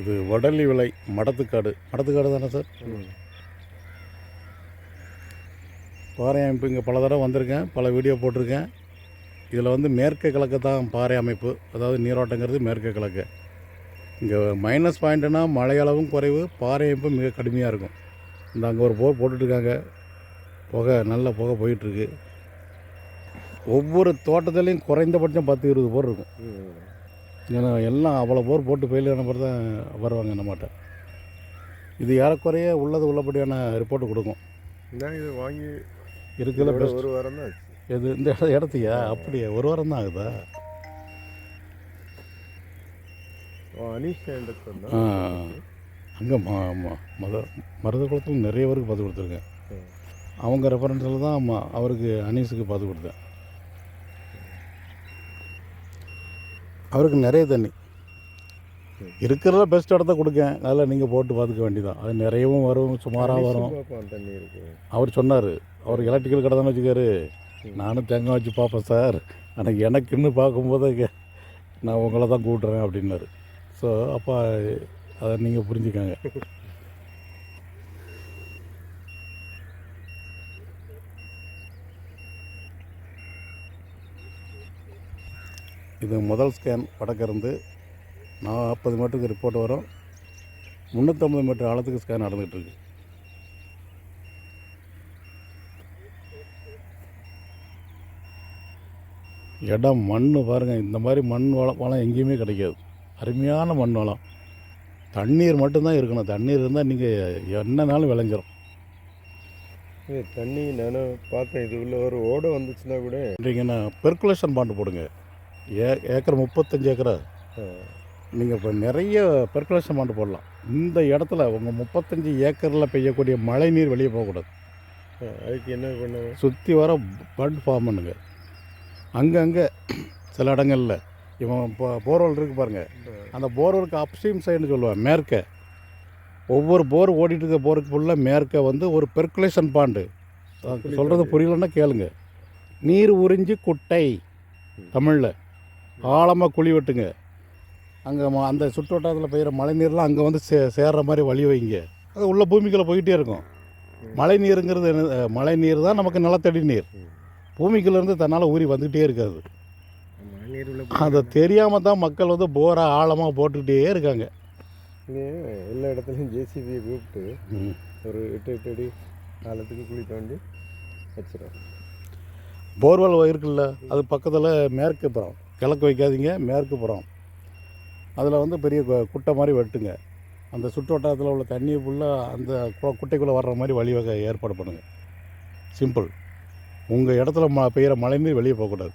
இது வடலி விலை மடத்துக்காடு. மடத்துக்காடு தானே சார்? பாறை அமைப்பு இங்கே பல தடவை வந்திருக்கேன் பல வீடியோ போட்டிருக்கேன். இதில் வந்து மேற்கு கிழக்கு தான் பாறை அமைப்பு அதாவது நீரோட்டங்கிறது மேற்கு கிழக்கு. இங்கே மைனஸ் பாயிண்ட்னா மழையளவும் குறைவு பாறை அமைப்பு மிக கடுமையாக இருக்கும். இந்த அங்கே ஒரு போர் போட்டுட்ருக்காங்க. புகை நல்ல புகை போயிட்டுருக்கு ஒவ்வொரு தோட்டத்துலேயும் குறைந்தபட்சம் பத்து இருபது போர் இருக்கும். ஏன்னா எல்லாம் அவ்வளோ போர் போட்டு ஃபெயிலியர் நம்பர் தான் வருவாங்க நம்மகிட்ட. இது ஏறக்குறைய உள்ளது உள்ளபடியான ரிப்போர்ட் கொடுக்கும். இதான் இது வாங்கி இருக்கிற பெஸ்ட் ஒரு வாரம் தான் எது இந்த இட- இடத்தையா அப்படியே? ஒரு வாரம் தான் ஆகுதா? ஆ அங்கே ம மத மருத குளத்தில் நிறைய பேருக்கு பார்த்து கொடுத்துருக்கேன். அவங்க ரெஃபரன்ஸில் தான் அவருக்கு அனீஸுக்கு பார்த்து கொடுத்தேன். அவருக்கு நிறைய தண்ணி. இருக்கிறதுல பெஸ்ட் இடத்த கொடுக்கேன் அதில் நீங்கள் போட்டு பார்த்துக்க வேண்டியதான் அது நிறையவும் வரும் சுமாராக வரும். அவர் சொன்னார் அவர் எலக்ட்ரிக்கல் கடை தானே வச்சுக்காரு. நானும் தேங்காய் வச்சு பார்ப்பேன் சார். ஆனால் எனக்குன்னு பார்க்கும்போது நான் உங்களை தான் கூப்பிட்றேன் அப்படின்னாரு. ஸோ அப்போ அதை நீங்கள் புரிஞ்சுக்கங்க. இது முதல் ஸ்கேன் வடக்கிருந்து நாற்பது மீட்டருக்கு ரிப்போர்ட் வரும். முந்நூற்றம்பது மீட்டர் ஆழத்துக்கு ஸ்கேன் நடந்துகிட்டு இருக்கு இடம் மண் பாருங்கள் இந்த மாதிரி மண் வளம் வளம் எங்கேயுமே கிடைக்காது. அருமையான மண் வளம். தண்ணீர் மட்டும்தான் இருக்கணும். தண்ணீர் இருந்தால் நீங்கள் என்னனாலும் விளைஞ்சிரும். ஏய், தண்ணி நானும் பார்த்தேன் இது உள்ள ஒரு ஓடை வந்துச்சுன்னா கூட இல்லைங்கன்னா பெர்குலேஷன் பாண்டு போடுங்க. ஏ ஏக்கர் முப்பத்தஞ்சு ஏக்கரா? நீங்கள் இப்போ நிறைய பெர்குலேஷன் பாண்டு போடலாம். இந்த இடத்துல உங்கள் முப்பத்தஞ்சு ஏக்கரில் பெய்யக்கூடிய மழை நீர் வெளியே போகக்கூடாது. அதுக்கு என்ன பண்ணுவோம் சுற்றி வர பட் ஃபார்ம் பண்ணுங்க. அங்கங்கே சில இடங்களில் இவன் இப்போ போர்வெல் இருக்கு பாருங்கள் அந்த போர்வெலுக்கு அப்ஸ்ட்ரீம் சைடுன்னு சொல்லுவேன் மேற்க. ஒவ்வொரு போர் ஓடிட்டு இருக்க போருக்கு ஃபுல்லாக மேற்க வந்து ஒரு பெர்குலேஷன் பாண்டு சொல்கிறது புரியலன்னா கேளுங்க. நீர் உறிஞ்சி குட்டை தமிழில். ஆழமாக குழி வெட்டுங்க. அங்கே அந்த சுற்றுவட்டாரத்தில் பெய்கிற மழை நீர்லாம் அங்கே வந்து சே சேர்ற மாதிரி வழி வைங்க. அது உள்ள பூமிக்குள்ளே போயிட்டே இருக்கும். மழை நீருங்கிறது மழை நீர் தான் நமக்கு நிலத்தடி நீர். பூமிக்குள்ளேருந்து தன்னால் ஊறி வந்துக்கிட்டே இருக்காது. அதை தெரியாமல் தான் மக்கள் வந்து போரை ஆழமாக போட்டுக்கிட்டே இருக்காங்க. எல்லா இடத்துலையும் ஜேசிபியை கூப்பிட்டு. ஒரு எட்டு எட்டு அடி ஆழத்துக்கு குழி தோண்டி வச்சிடும் போர்வெல் இருக்குல்ல அது பக்கத்தில் மேற்கு புறம். கிழக்கு வைக்காதீங்க மேற்கு புறம். அதில் வந்து பெரிய குட்டை மாதிரி வெட்டுங்க. அந்த சுற்று வட்டாரத்தில் உள்ள தண்ணியை ஃபுல்லாக அந்த கு- குட்டைக்குள்ளே வர்ற மாதிரி வழி வகை ஏற்பாடு பண்ணுங்கள் சிம்பிள் உங்கள் இடத்துல ம பெய்கிற மழை நீர் வெளியே போகக்கூடாது.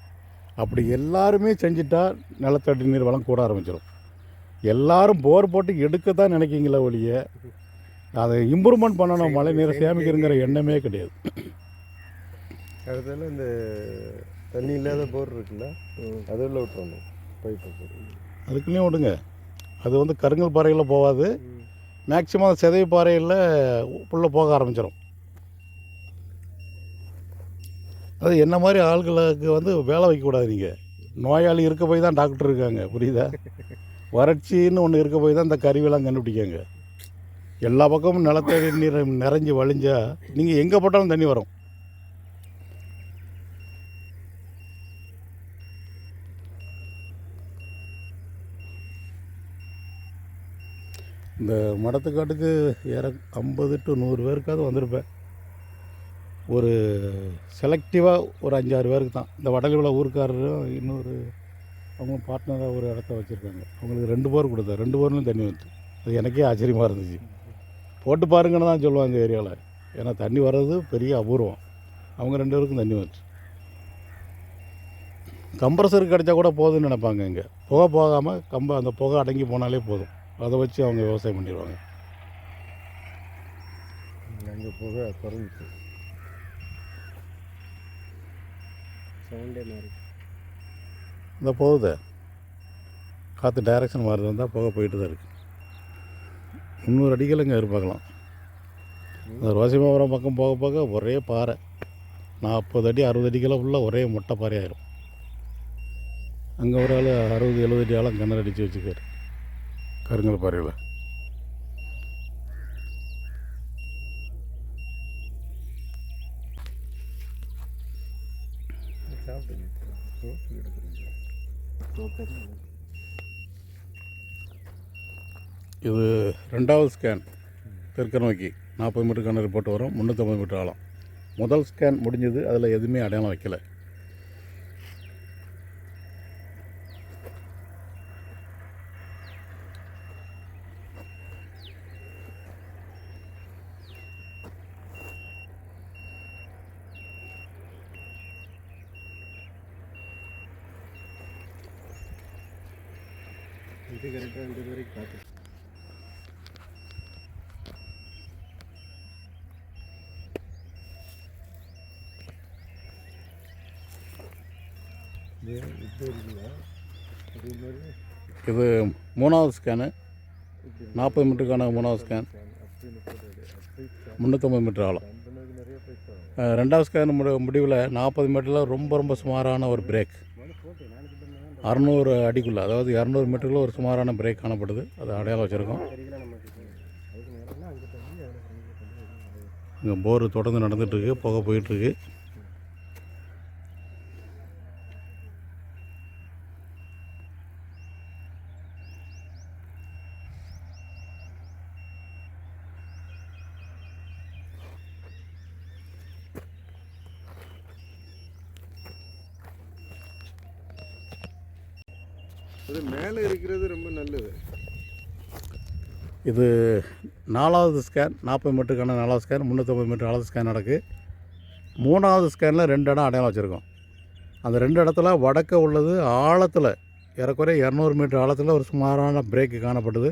அப்படி எல்லாருமே செஞ்சிட்டால் நிலத்தடி நீர் வளம் கூட ஆரம்பிச்சிடும் எல்லாரும் போர் போட்டு எடுக்க தான் நினைக்கிங்களே ஒழிய அதை இம்ப்ரூவ்மெண்ட் பண்ணணும் மழை நீரை சேமிக்கிறங்கிற எண்ணமே கிடையாது. அடுத்தால இந்த தண்ணி இல்லாத போர் இருக்குல்ல? அது உள்ள விட்டுறணும். பைப்பை போட்டு அதுக்குள்ளேயும் விடுங்க. அது வந்து கருங்கல் பாறையில் போகாது. மேக்சிமம் செதை பாறையில் உள்ளே போக ஆரம்பிச்சிடும் அது என்ன மாதிரி ஆள்களுக்கு வந்து வேலை வைக்கக்கூடாது நீங்கள் நோயாளி இருக்க போய் தான் டாக்டர் இருக்காங்க. புரியுதா? வறட்சின்னு ஒன்று இருக்க போய் தான் இந்த கருவிலாம் கண்டுபிடிக்காங்க. எல்லா பக்கமும் நிலத்தடி நீர் நிறைஞ்சி வழிஞ்சால் நீங்கள் எங்கே போட்டாலும் தண்ணி வரும். இந்த மடத்துக்காட்டுக்கு ஏற ஐம்பது டு நூறு பேருக்காவது வந்திருப்பேன். ஒரு செலக்டிவாக ஒரு அஞ்சாறு பேருக்கு தான். இந்த வடலிவிழா ஊருக்காரரும் இன்னொரு அவங்க பார்ட்னராக ஒரு இடத்த வச்சுருக்காங்க. அவங்களுக்கு ரெண்டு போர் கொடுத்தேன் ரெண்டு போர்லையும் தண்ணி வந்துச்சு அது எனக்கே ஆச்சரியமாக இருந்துச்சு. போட்டு பாருங்கன்னு தான் சொல்லுவாங்க ஏரியாவில் ஏன்னா தண்ணி வர்றது பெரிய அபூர்வம். அவங்க ரெண்டு பேருக்கும் தண்ணி வந்துச்சு. கம்ப்ரஸருக்கு கிடைச்சா கூட போதும்னு நினைப்பாங்க இங்கே. புகை போகாமல் கம்ப அந்த புகை அடங்கி போனாலே போதும். அதை வச்சு அவங்க விவசாயம் பண்ணிடுவாங்க. அங்கே போக குறைஞ்சிச்சு சவுண்டே மாறி. இந்த போகுது காற்று டைரக்ஷன் மாறி இருந்தால் புகை போயிட்டு தான் இருக்குது முந்நூறு அடிகள் இங்கே எதிர்பார்க்கலாம் இந்த ரோசிமாபுரம் பக்கம் போக போக ஒரே பாறை. நாற்பது அடி அறுபது அடிக்கெல்லாம் ஃபுல்லாக ஒரே மொட்டை பாறையாயிரும் அங்கே ஒரு ஆள் அறுபது எழுபது அடி ஆழம் கிணறு அடித்து வச்சுக்காரு கருங்கல் பாறையில். இது ரெண்டாவது ஸ்கேன் தெற்க நோக்கி நாற்பது மீட்டருக்கான ரிப்போர்ட் வரும் முந்நூற்றம்பது மீட்டர் ஆழம். முதல் ஸ்கேன் முடிஞ்சது அதில் எதுவுமே அடையாளம் வைக்கலை. இது கரெக்டாக இந்த வரைக்கும் பார்த்து இது மூணாவது ஸ்கேனு நாற்பது மீட்டருக்கான மூணாவது ஸ்கேன் முந்நூற்றம்பது மீட்டர் ஆழம். ரெண்டாவது ஸ்கேன் முடி முடிவில் நாற்பது மீட்டரில் ரொம்ப ரொம்ப சுமாரான ஒரு பிரேக் அறநூறு அடிக்குள்ளே அதாவது இரநூறு மீட்டருக்குள்ள ஒரு சுமாரான பிரேக் காணப்படுது. அது அடையாளம் வச்சுருக்கோம். இங்கே போர் தொடர்ந்து நடந்துகிட்ருக்கு புகை போயிட்டுருக்கு அது மேலே இருக்கிறது ரொம்ப நல்லது. இது நாலாவது ஸ்கேன் நாற்பது மீட்டருக்கான நாலாவது ஸ்கேன் முந்நூற்றம்பது மீட்டர் நாலாவது ஸ்கேன் நடக்கு. மூணாவது ஸ்கேனில் ரெண்டு இடம் அடையாளம் வச்சுருக்கோம். அந்த ரெண்டு இடத்துல வடக்க உள்ளது ஆழத்தில் ஏறக்குறைய இரநூறு மீட்டர் ஆழத்தில் ஒரு சுமாரான பிரேக்கு காணப்படுது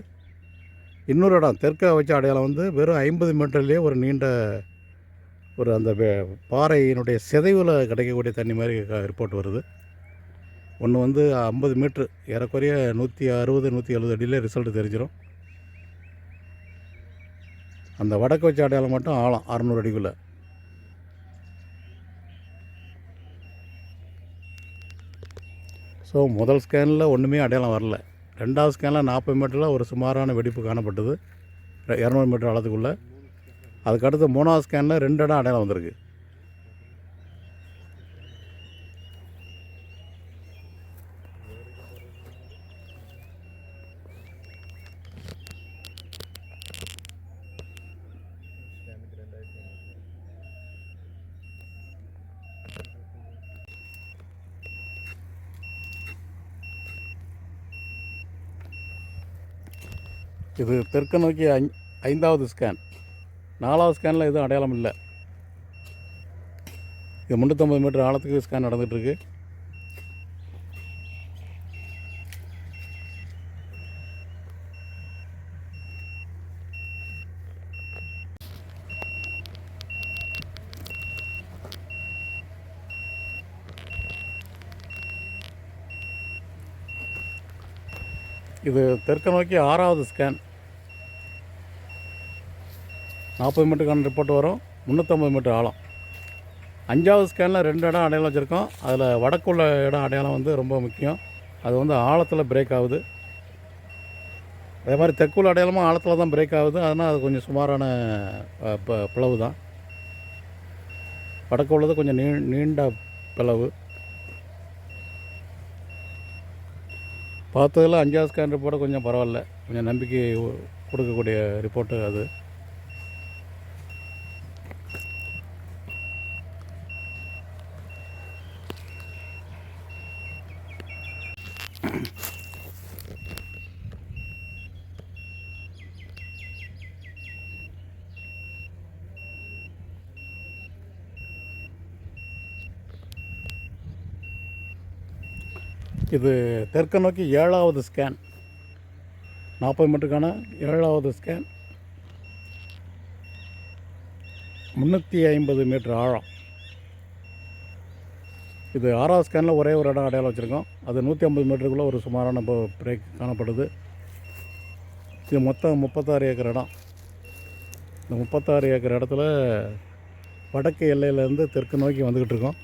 இன்னொரு இடம் தெற்கை வச்ச அடையாளம் வந்து வெறும் ஐம்பது மீட்டர்லேயே ஒரு நீண்ட ஒரு அந்த பாறையினுடைய சிதைவில் கிடைக்கக்கூடிய தண்ணி மாதிரி ரிப்போர்ட் வருது. ஒன்று வந்து ஐம்பது மீட்ரு ஏறக்குறைய நூற்றி அறுபது நூற்றி எழுபது அடியில் ரிசல்ட் தெரிஞ்சிடும் அந்த வடக்கு வச்ச அடையாளம் மட்டும் ஆழம் அறநூறு அடிக்குள்ளே. ஸோ முதல் ஸ்கேனில் ஒன்றுமே அடையாளம் வரல. ரெண்டாவது ஸ்கேனில் நாற்பது மீட்டரில் ஒரு சுமாரான வெடிப்பு காணப்பட்டது. இரநூறு மீட்டர் ஆழத்துக்குள்ளே. அதுக்கடுத்து மூணாவது ஸ்கேனில் ரெண்டு இடம் அடையாளம் வந்திருக்கு. இது தெற்கு நோக்கி ஐந்தாவது ஸ்கேன் நாலாவது ஸ்கேனில் எதுவும் அடையாளம் இல்லை. இது முந்நூற்றம்பது மீட்டர் ஆழத்துக்கு ஸ்கேன் நடந்துகிட்ருக்கு. இது தெற்கு நோக்கி ஆறாவது ஸ்கேன் நாற்பது மீட்டருக்கான ரிப்போர்ட் வரும். முந்நூற்றம்பது மீட்டர் ஆழம். அஞ்சாவது ஸ்கேனில் ரெண்டு இடம் அடையாளம் வச்சுருக்கோம். அதில் வடக்குள்ள இடம் அடையாளம் வந்து ரொம்ப முக்கியம். அது வந்து ஆழத்தில் பிரேக் ஆகுது. அதே மாதிரி தெற்குள்ள அடையாளமும் ஆழத்தில் தான் பிரேக் ஆகுது. அதனால் அது கொஞ்சம் சுமாரான ப- பிளவு தான். வடக்கு உள்ளது கொஞ்சம் நீ நீண்ட பிளவு. பார்த்ததில் அஞ்சாவது ஸ்கேன் ரிப்போர்ட்டு கொஞ்சம் பரவாயில்ல. கொஞ்சம் நம்பிக்கை கொடுக்கக்கூடிய ரிப்போர்ட்டு அது. இது தெற்கு நோக்கி ஏழாவது ஸ்கேன் நாற்பது மீட்டருக்கான ஏழாவது ஸ்கேன் முந்நூற்றி ஐம்பது மீட்ரு ஆழம். இது ஆறாவது ஸ்கேனில் ஒரே ஒரு இடம் அடையாளம் வச்சுருக்கோம். அது நூற்றி ஐம்பது மீட்டருக்குள்ளே ஒரு சுமாரான பிரேக் காணப்படுது. இது மொத்தம் முப்பத்தாறு ஏக்கர் இடம். இந்த முப்பத்தாறு ஏக்கர் இடத்துல வடக்கு எல்லையிலேருந்து தெற்கு நோக்கி வந்துக்கிட்டு இருக்கோம்.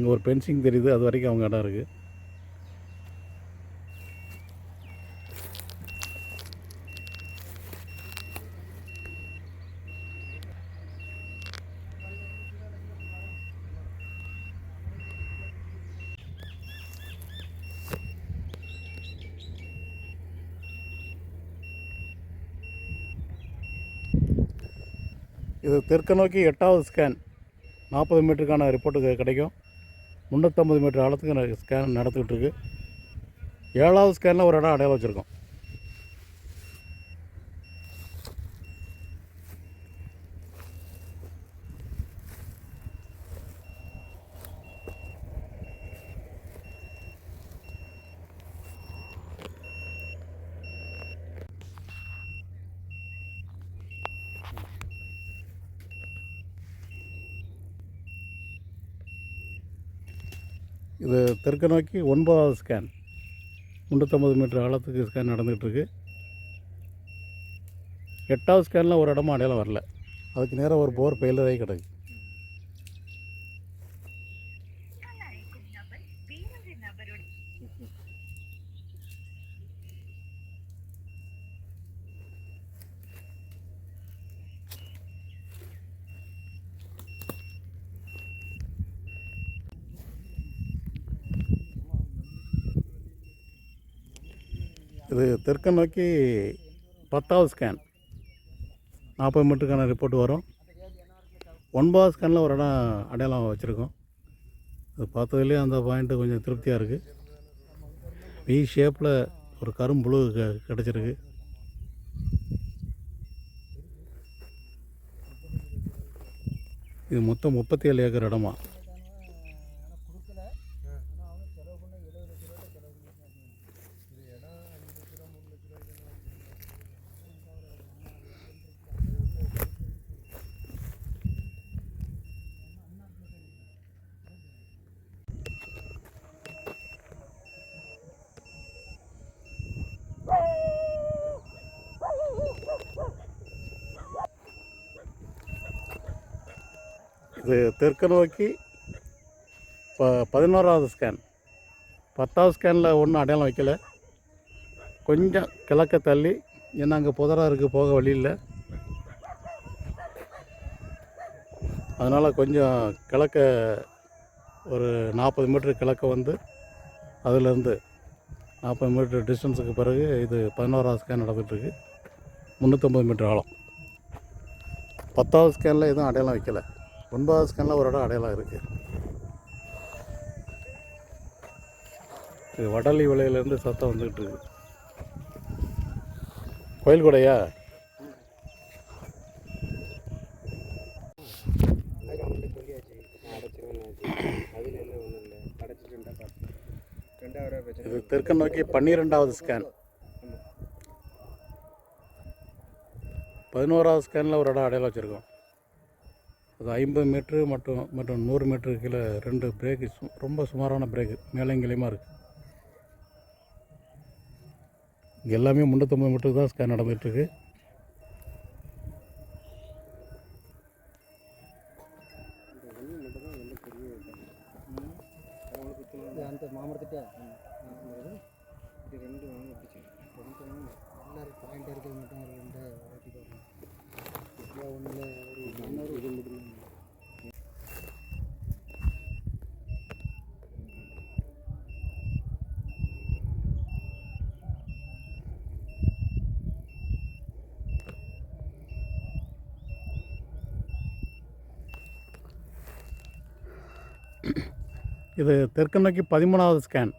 அங்கே ஒரு பென்சிங் தெரியுது அது வரைக்கும் அவங்க இடம் இருக்குது இது தெற்கு நோக்கி எட்டாவது ஸ்கேன் நாற்பது மீட்டருக்கான ரிப்போர்ட்டு கிடைக்கும். முந்நூற்றம்பது மீட்டர் ஆழத்துக்கு ஸ்கேன் நடந்துக்கிட்டு இருக்கு. ஏழாவது ஸ்கேனில் ஒரு இடம் அடையாளம் வச்சுருக்கோம். இது தெற்கு நோக்கி ஒன்பதாவது ஸ்கேன் முந்நூற்றம்பது மீட்டர் ஆழத்துக்கு ஸ்கேன் நடந்துகிட்ருக்கு. எட்டாவது ஸ்கேனில் ஒரு இடமும் அடையாளம் வரல. அதுக்கு நேராக ஒரு போர் ஃபெயிலர் கிடக்கு. இது தெற்கு நோக்கி பத்தாவது ஸ்கேன் நாற்பது மீட்டருக்கான ரிப்போர்ட் வரும். ஒன்பதாவது ஸ்கேனில் ஒரு இடம் அடையாளம் வச்சுருக்கோம். அது பார்த்ததுலேயே அந்த பாயிண்ட்டு கொஞ்சம் திருப்தியாக இருக்குது வி ஷேப்பில் ஒரு கரும்புழு க கிடச்சிருக்கு. இது மொத்தம் முப்பத்தி ஏழு ஏக்கர் இடமா? இது தெற்கு நோக்கி ப பதினோராவது ஸ்கேன் பத்தாவது ஸ்கேனில் ஒன்றும் அடையாளம் வைக்கல. கொஞ்சம் கிழக்க தள்ளி ஏன்னா அங்கே புதராக இருக்குது போக வழி இல்லை. அதனால் கொஞ்சம் கிழக்க ஒரு நாற்பது மீட்ரு கிழக்க வந்து அதிலேருந்து நாற்பது மீட்ரு டிஸ்டன்ஸுக்கு பிறகு இது பதினோராவது ஸ்கேன் நடந்துகிட்ருக்கு முந்நூற்றம்பது மீட்ரு ஆழம். பத்தாவது ஸ்கேனில் எதுவும் அடையாளம் வைக்கல. ஒன்பதாவது ஸ்கேனில் ஒரு இடம் அடையாளம் இருக்குது இது வடலி விலையிலேருந்து சத்தம் வந்துக்கிட்டு இருக்கு. கோயில் கூடையா? இது தெற்கு நோக்கி பன்னிரெண்டாவது ஸ்கேன் பதினோராவது ஸ்கேனில் ஒரு இடம் அடையாளம் வச்சுருக்கோம். அது ஐம்பது மீட்ரு மற்றும் மற்றும் நூறு மீட்ரு கீழே ரெண்டு பிரேக்கு சு- ரொம்ப சுமாரான பிரேக்கு மேலங்கிலையுமா இருக்குது இங்கே எல்லாமே முந்நூற்றம்பது மீட்டருக்கு தான் ஸ்கேன் நடந்துகிட்ருக்கு இது தெற்கு நோக்கி பதிமூணாவது ஸ்கேன்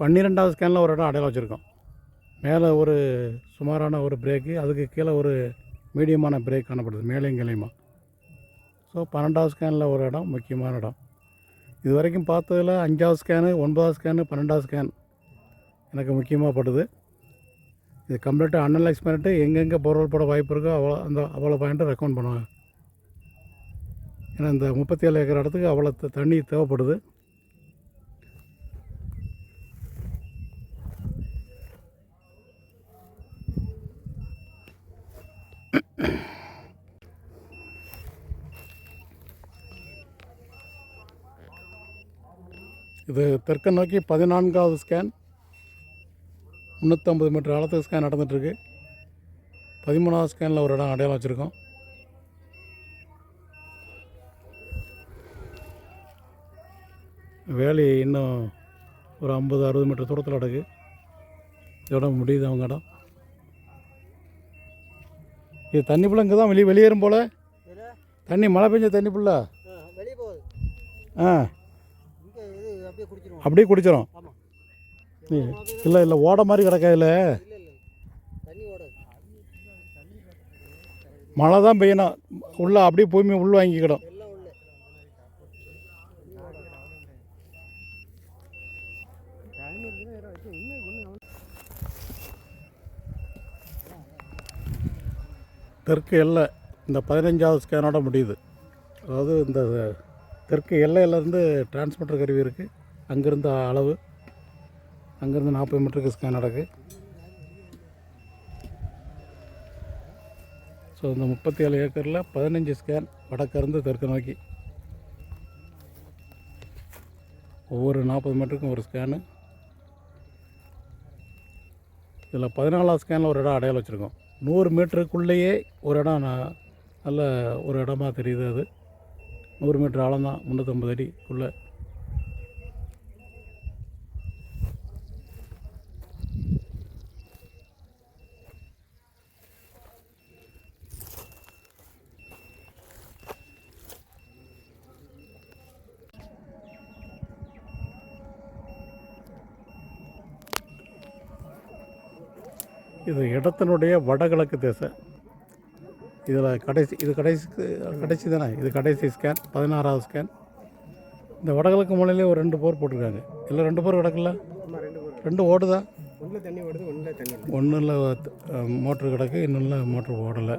பன்னிரெண்டாவது ஸ்கேனில் ஒரு இடம் அடையாளம் வச்சுருக்கோம். மேலே ஒரு சுமாரான ஒரு பிரேக்கு அதுக்கு கீழே ஒரு மீடியமான பிரேக் காணப்படுது மேலேயும் கிளையுமா ஸோ பன்னெண்டாவது ஸ்கேனில் ஒரு இடம் முக்கியமான இடம். இது வரைக்கும் பார்த்ததில் அஞ்சாவது ஸ்கேனு ஒன்பதாவது ஸ்கேனு பன்னெண்டாவது ஸ்கேன் எனக்கு முக்கியமாக படுது. இது கம்ப்ளீட்டாக அனலைஸ் பண்ணிட்டு எங்கெங்கே பொருள் போட வாய்ப்பு இருக்கோ அவ்வளோ அந்த அவ்வளோ பாயிண்ட்டை ரெக்கமெண்ட் பண்ணுவாங்க. ஏன்னா இந்த முப்பத்தி ஏழு ஏக்கர் இடத்துக்கு அவ்வளோ தண்ணி தேவைப்படுது. இது தெற்கு நோக்கி பதினான்காவது ஸ்கேன் முந்நூற்றம்பது மீட்டர் ஆழத்துக்கு ஸ்கேன் நடந்துகிட்ருக்கு பதிமூணாவது ஸ்கேனில் ஒரு இடம் அடையாளம் வச்சுருக்கோம். வேலி இன்னும் ஒரு ஐம்பது அறுபது மீட்டர் தூரத்தில் கிடக்கு இதோட முடியுது அவங்க இடம். இது தண்ணி புள்ள இங்கே தான் வெளியே வெளியேறும் போல். தண்ணி மழை பெஞ்ச தண்ணி புள்ள. ஆ அப்படியே குடிச்சிடும் இல்லை இல்லை ஓட மாதிரி கிடக்காதுல இல்லை மழை தான் பெய்யணும். உள்ளே அப்படியே பூமி உள் வாங்கிக்கிடும் எல்லாம் உள்ள டைம் இருக்குன்னா இன்னும் ஒன்று தெற்கு எல்லை இந்த பதினஞ்சாவது ஸ்கேனோட முடியுது. அதாவது இந்த தெற்கு எல்லையிலேருந்து டிரான்ஸ்மிட்டர் கருவி இருக்குது அங்கேருந்து அளவு. அங்கேருந்து நாற்பது மீட்டருக்கு ஸ்கேன் நடக்கு. ஸோ இந்த முப்பத்தி ஏழு ஏக்கரில் பதினஞ்சு ஸ்கேன் வடக்கிருந்து தெற்கு நோக்கி. ஒவ்வொரு நாற்பது மீட்டருக்கும் ஒரு ஸ்கேனு இதில் பதினாலாவது ஸ்கேனில் ஒரு இடம் அடையாளம் வச்சுருக்கோம். நூறு மீட்டருக்குள்ளேயே ஒரு இடம் நான் நல்ல ஒரு இடமா தெரியுது அது. நூறு மீட்டர் ஆழம் தான் முந்நூற்றம்பது அடிக்குள்ளே இது இடத்தினுடைய வடகிழக்கு திசை. இதில் கடைசி இது கடைசி கடைசி தானே? இது கடைசி ஸ்கேன் பதினாறாவது ஸ்கேன் இந்த வடகிழக்கு மூலையிலே ஒரு ரெண்டு போர் போட்டிருக்காங்க. இல்லை ரெண்டு போர் கிடக்குல்ல? ரெண்டு ஓடுதா? ஒன்றில் தண்ணி ஓடுது ஒன்றில் தண்ணி இல்லை ஒன்றில் மோட்ரு கிடக்கு இன்னொன்றில் மோட்ரு ஓடலை.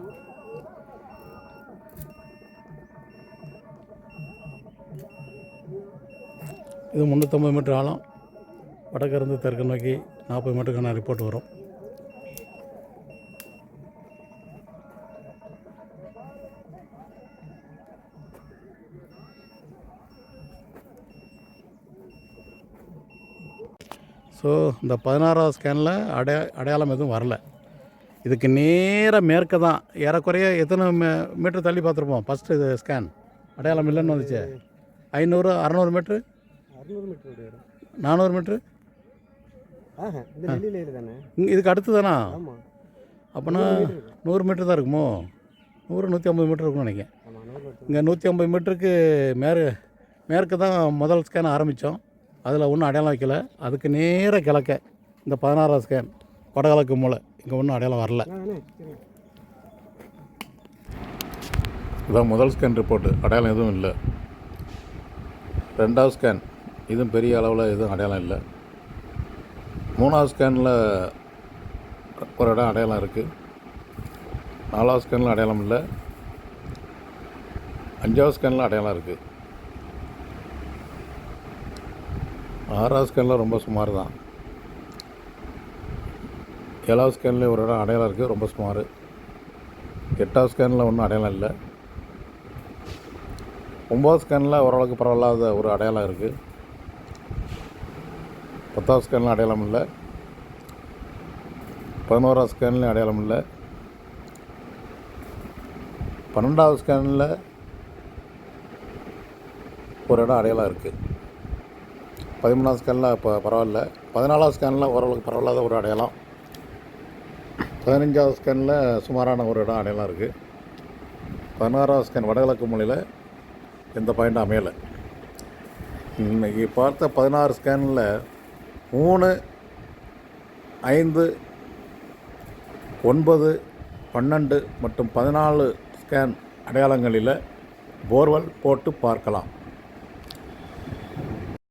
இது முந்நூற்றம்பது மீட்டர் ஆழம். வடக்கிருந்து தெற்கு நோக்கி நாற்பது மீட்டருக்கான ரிப்போர்ட் வரும். ஸோ இந்த பதினாறாவது ஸ்கேனில் அடைய அடையாளம் எதுவும் வரல. இதுக்கு நேராக மேற்க தான் ஏறக்குறைய எத்தனை மீ மீட்டர் தள்ளி பார்த்துருப்போம் ஃபஸ்ட்டு இது ஸ்கேன் அடையாளம் இல்லைன்னு வந்துச்சு. ஐநூறு அறநூறு மீட்ரு? வரும் நானூறு மீட்ரு? இதுக்கு அடுத்து தானா? அப்போனா நூறு மீட்டர் தான் இருக்குமோ? நூறு நூற்றி ஐம்பது மீட்டர் இருக்கும்னு நினைக்கிறேன். இங்கே நூற்றி ஐம்பது மீட்டருக்கு மேற்கு மேற்கு தான் முதல் ஸ்கேன் ஆரம்பித்தோம். அதில் ஒன்றும் அடையாளம் வைக்கல. அதுக்கு நேர கிழக்க இந்த பதினாறாவது ஸ்கேன் வடகிழக்கு மூலை இங்கே ஒன்றும் அடையாளம் வரல. இதான் முதல் ஸ்கேன் ரிப்போர்ட்டு அடையாளம் எதுவும் இல்லை. ரெண்டாவது ஸ்கேன் இதுவும் பெரிய அளவில் எதுவும் அடையாளம் இல்லை. மூணாவது ஸ்கேனில் ஒரு இடம் அடையாளம் இருக்குது நாலாவது ஸ்கேனில் அடையாளம் இல்லை. அஞ்சாவது ஸ்கேனில் அடையாளம் இருக்குது ஆறாவது ஸ்கேனில் ரொம்ப சுமார் தான் ஏழாவது ஸ்கேனில் ஒரு இடம் அடையாளம் இருக்குது ரொம்ப சுமார். எட்டாவது ஸ்கேனில் ஒன்றும் அடையாளம் இல்லை. ஒம்பது ஸ்கேனில் ஓரளவுக்கு பரவாயில்லாத ஒரு அடையாளம் இருக்குது பத்தாவது ஸ்கேனில் அடையாளம் இல்லை. பதினோராவது ஸ்கேன்லேயும் அடையாளம் இல்லை. பன்னெண்டாவது ஸ்கேனில் ஒரு இடம் அடையாளம் இருக்குது பதிமூணாவது ஸ்கேனில் இப்போ பரவாயில்ல. பதினாலாவது ஸ்கேனில் ஓரளவுக்கு பரவாயில்லாத ஒரு அடையாளம். பதினஞ்சாவது ஸ்கேனில் சுமாரான ஒரு இடம் அடையாளம் இருக்குது பதினாறாவது ஸ்கேன் வடகிழக்கு மூலையில் எந்த பாயிண்ட்டும் அமையலை. இன்னைக்கு பார்த்த பதினாறு ஸ்கேனில் மூணு ஐந்து ஒன்பது பன்னெண்டு மற்றும் பதினாலு ஸ்கேன் அடையாளங்களில் போர்வெல் போட்டு பார்க்கலாம்.